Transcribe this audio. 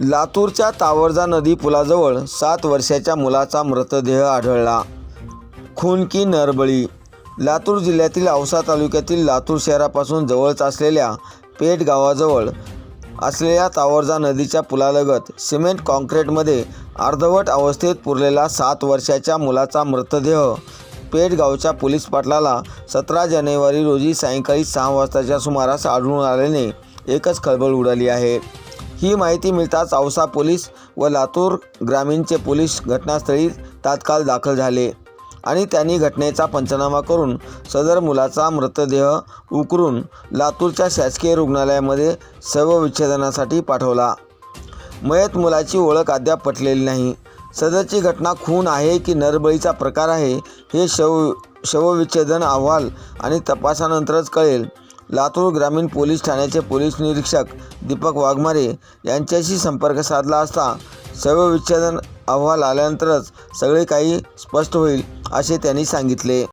लातूरच्या तावरजा नदी पुलाजवळ सात वर्षाच्या मुलाचा मृतदेह आढळला. खून की नरबळी. लातूर जिल्ह्यातील औसा तालुक्यातील लातूर शहरापासून जवळच असलेल्या पेठ गावाजवळ असलेल्या तावरजा नदीच्या पुलालगत सिमेंट कॉन्क्रीटमध्ये अर्धवट अवस्थेत पुरलेला सात वर्षाच्या मुलाचा मृतदेह पेठ गावच्या पोलीस पाटलाला सतरा जानेवारी रोजी सायंकाळी सहा वाजताच्या सुमारास आढळून आल्याने एकच खळबळ उडाली आहे. ही माहिती मिळताच औसा पोलीस व लातूर ग्रामीणचे पोलीस घटनास्थळी तात्काळ दाखल झाले आणि त्यांनी घटनेचा पंचनामा करून सदर मुलाचा मृतदेह उकरून लातूरच्या शासकीय रुग्णालयामध्ये शवविच्छेदनासाठी पाठवला. मयत मुलाची ओळख अद्याप पटलेली नाही. सदरची घटना खून आहे की नरबळीचा प्रकार आहे हे शव शवविच्छेदन अहवाल आणि तपासानंतरच कळेल. लातूर ग्रामीण पोलीस ठाण्याचे पोलीस निरीक्षक दीपक वाघमारे यांच्याशी संपर्क साधला असता शवविच्छेदन अहवाल आल्यानंतरच सगळे काही स्पष्ट होईल असे त्यांनी सांगितले.